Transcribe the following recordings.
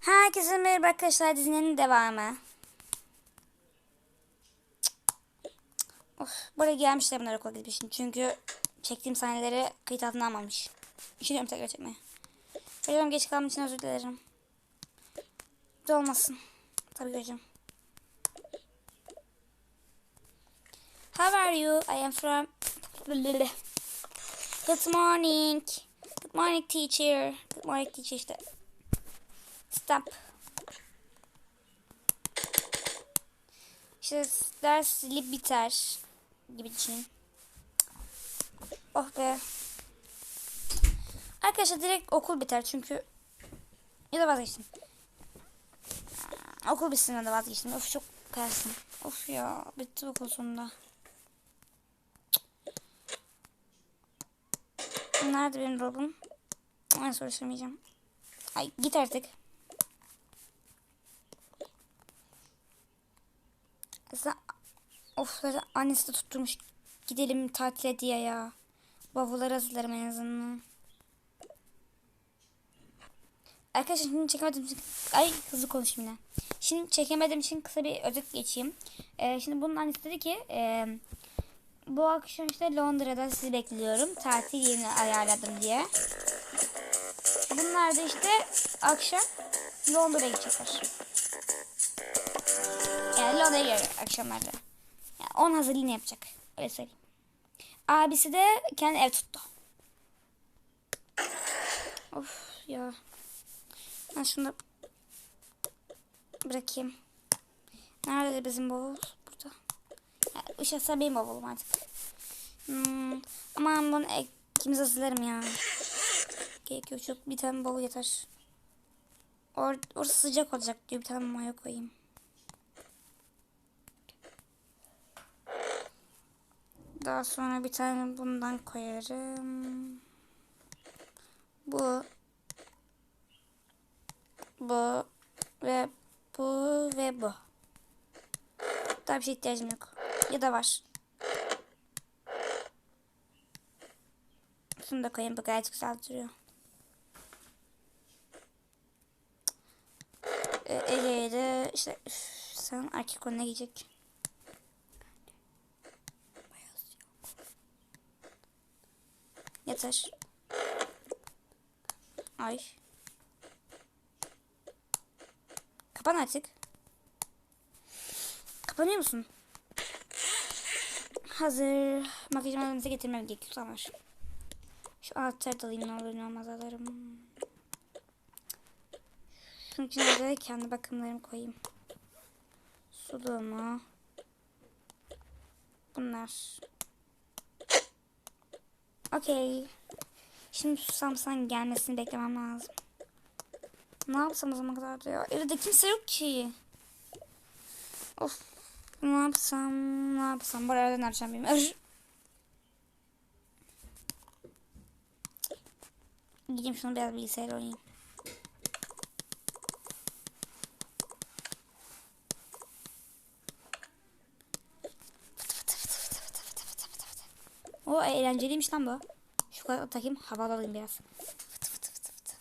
Herkese merhaba arkadaşlar dizinin devamı. Of, buraya gelmişler bunlar okula gitmişim. Çünkü çektiğim sahneleri kayıt altına almamış. Düşünüyorum tekrar çekmeye. Hocam geç kalmış için özür dilerim. Bu olmasın. Tabii hocam. How are you? I am from... Good morning. Good morning teacher. Good morning teacher işte. Stop. İşte ders zili biter gibi düşünün. Oh be. Arkadaşlar direkt okul biter çünkü ya da vazgeçtim. Okul bitsin de vazgeçtim. Of çok karsın. Of ya bitti okul sonunda. Nerede benim dolabım? Ben soru sormayacağım. Ay git artık. Zaten, of zaten annesi de tutturmuş. Gidelim tatile diye ya. Bavulları hazırlarım en azından. Arkadaşlar şimdi çekemedim için... Ay hızlı konuşayım yine. Şimdi çekemediğim için kısa bir özet geçeyim. Ee, şimdi bunun annesi dedi ki... E, bu akşam işte Londra'da sizi bekliyorum. Tatil yerini ayarladım diye. Bunlar da işte akşam Londra'ya gidecekler. Yani Londra'ya geliyor akşamlarda. Yani onun hazırlığını yapacak. Öyle söyleyeyim. Abisi de kendi ev tuttu. Of ya. Ben şunu bırakayım. Nerede bizim bavul? Burada. Yani, ışıksa benim bavulum artık. Hmm, aman bunu ikimiz hazırlarım ya. Gerek yok çok bir tane bavul yeter. Or orası sıcak olacak diyor bir tane mayo koyayım. Daha sonra bir tane bundan koyarım. Bu. Bu. Ve bu ve bu. Daha bir şey ihtiyacım yok. Ya da var. Şunu da koyayım. Bu gayet güzel duruyor. Ege'ye de işte üf, sen erkek ne giyecek? Yeter. Ay. Kapan artık. Kapanıyor musun? Hazır. Makyaj malzemesi getirmem gerekiyor. Tamam. Şu anahtarı da alayım ne olur ne olmaz alırım. Şunun içine de kendi bakımlarımı koyayım. Suluğumu. Bunlar. Okey. Şimdi Samsung gelmesini beklemem lazım. Ne yapsam o zaman kadar da ya? Evde kimse yok ki. Of. Ne yapsam, ne yapsam. Bu arada ne yapacağım bilmiyorum. Gideyim şunu biraz bilgisayar oynayayım. O eğlenceliymiş lan bu. Şu kadar takayım havalı alayım biraz. Fıtı fıtı fıtı fıtı.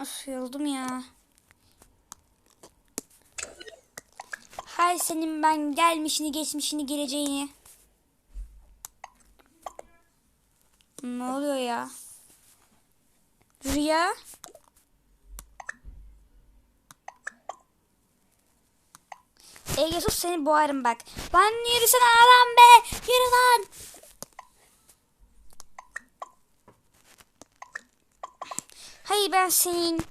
Of yoruldum ya. Hay senin ben gelmişini geçmişini geleceğini. Ne oluyor ya? Rüya? Ege sus seni boğarım bak. Lan yürüsene adam be. Yürü lan. Hayır ben senin.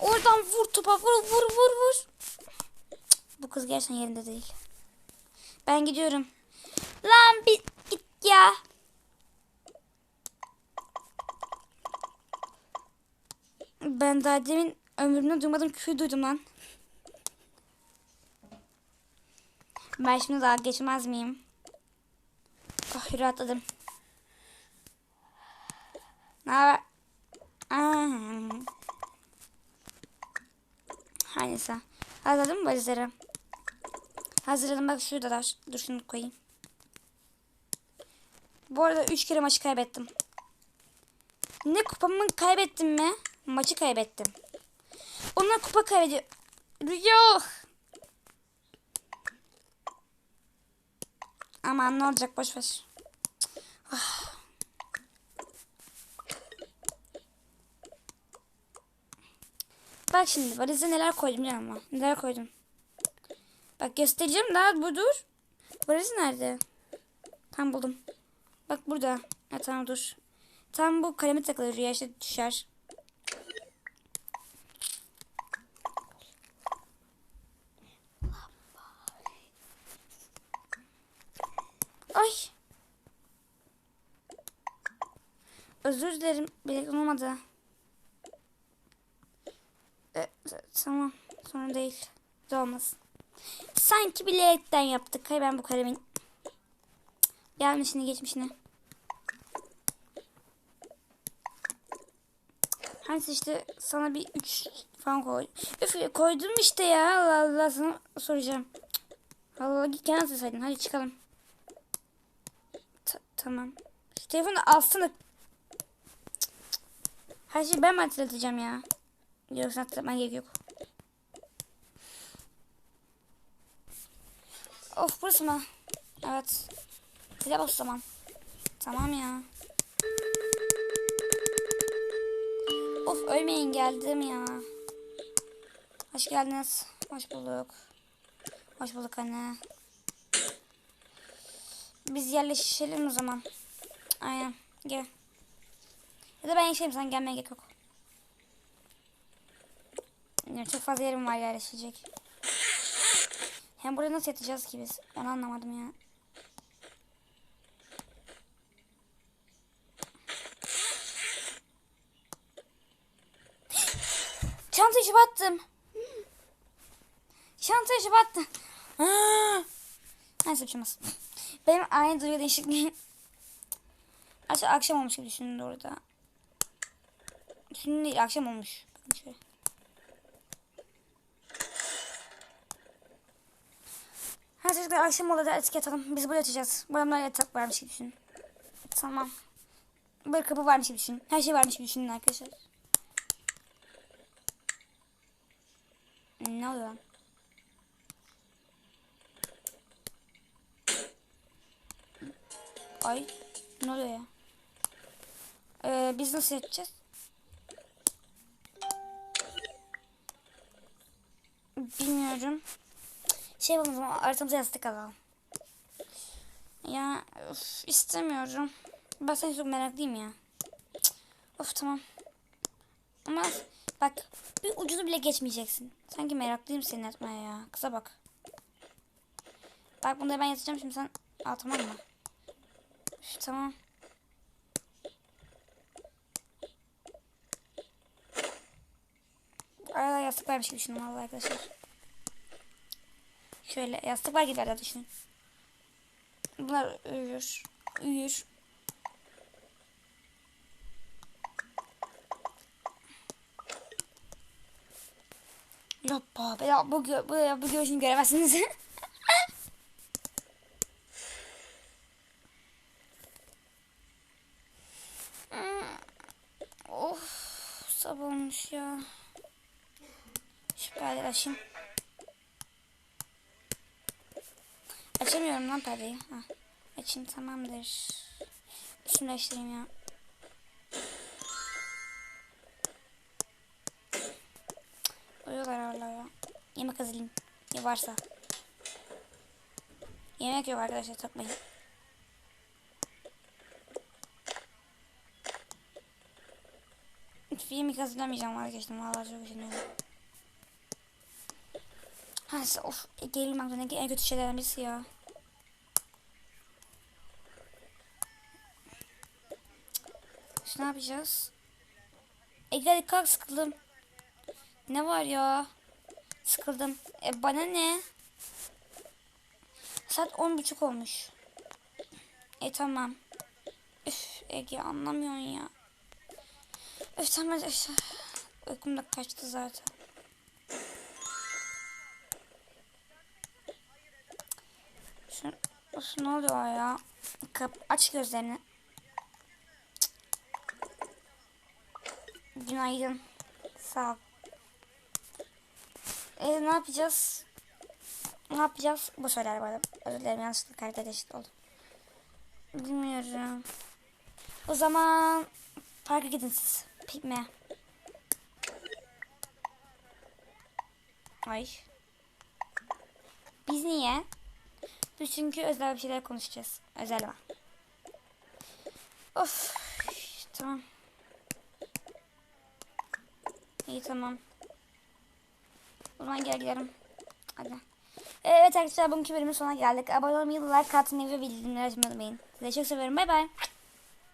Oradan vur topa vur vur vur vur. Bu kız gerçekten yerinde değil. Ben gidiyorum. Lan bir git ya. Ben daha demin ömrümde duymadım küfür duydum lan. Ben şimdi daha geçmez miyim? Oh rahatladım. Ne haber? Her neyse. Hazırladın mı valizleri? Hazırladım bak şuradalar. Dur şunu koyayım. Bu arada 3 kere maçı kaybettim. Ne kupamı kaybettim mi? Maçı kaybettim. Onlar kupa kaybediyor. Yok. Aman ne olacak boş ver. Ah. Bak şimdi valize neler koydum canım. Neler koydum. Bak göstereceğim daha bu dur. Valiz nerede? Tam buldum. Bak burada. Ha, tamam dur. Tam bu kaleme takılır ya işte düşer. Ay. Özür dilerim. Bilek olmadı. E, tamam. Sorun değil. De olmasın. Sanki bilerekten yaptık. Hay ben bu kalemin gelmişini geçmişini. Hani işte sana bir 3 falan koy. Üf koydum işte ya. Allah Allah sana soracağım. Allah git kendin söyleseydin. Hadi çıkalım. Ta tamam. Telefonu alsana. Her şeyi ben mi hatırlatacağım ya? Yoksa hatırlatman gerek yok. Of burası mı? Evet. Zile bas zaman. Tamam ya. Of ölmeyin geldim ya. Hoş geldiniz. Hoş bulduk. Hoş bulduk anne. Biz yerleşelim o zaman. Aynen. Gel. Ya da ben yaşayayım sen gelmeye gerek yok. Yani çok fazla yerim var yerleşecek. Hem burada nasıl yatacağız ki biz? Ben anlamadım ya. Çantayı şıbattım. Çantayı şıbattım. Neyse bir şey olmaz. Benim aynı duygu değişikliği. Aslında akşam olmuş gibi düşündüm orada. Düşündüm değil akşam olmuş. Şöyle. Ha çocuklar akşam oldu da etiket atalım. Biz buraya açacağız. Buramda yatak varmış gibi düşünün. Tamam. Böyle kapı varmış gibi düşünün. Her şey varmış gibi düşünün arkadaşlar. Ne oluyor Ay ne oluyor ya? Ee, biz nasıl yapacağız? Bilmiyorum. Şey yapalım arkamıza yastık alalım. Ya of, istemiyorum. Ben seni çok meraklıyım ya. Of tamam. Ama bak bir ucunu bile geçmeyeceksin. Sanki meraklıyım seni atmaya ya. Kıza bak. Bak bunları ben yatacağım şimdi sen al mı? Tamam. Arada yastık varmış gibi düşünün vallahi arkadaşlar. Şöyle yastık var gibi arada düşünün. Bunlar uyur. Uyur. Yapma. Ya bu, bu, bu görüşünü göremezsiniz. of. Sabah olmuş ya. Şu perdeleri açayım. Açamıyorum lan perdeyi. Ha. Açayım tamamdır. Üstümü değiştireyim ya. Uyuyorlar hala ya. Yemek hazırlayayım. Ne varsa. Yemek yok arkadaşlar takmayın. Hiçbir yemek hazırlamayacağım vazgeçtim. Vallahi çok üzülüyorum. Ha, of gelim aklına en kötü şeylerden birisi ya. Şimdi ne yapacağız? Ege hadi kalk sıkıldım. Ne var ya? Sıkıldım. E bana ne? Saat on buçuk olmuş. E tamam. Üf Ege anlamıyorsun ya. Tamam üf. Uykum da kaçtı zaten. Şu, of, ne oluyor ya? Kap, aç gözlerini. Günaydın. Sağ ol. Ee, ne yapacağız? Ne yapacağız? Bu söyler arada. Özür dilerim yanlışlıkla eşit oldu. Bilmiyorum. O zaman parka gidin siz. Pikme. Ay. Biz niye? Biz çünkü özel bir şeyler konuşacağız. Özel ama. Of. Tamam. İyi tamam. O zaman gel gidelim. Hadi. Evet arkadaşlar bugünkü bölümün sonuna geldik. Abone olmayı, like atmayı ve bildirimleri açmayı unutmayın. Sizi çok seviyorum. Bay bay.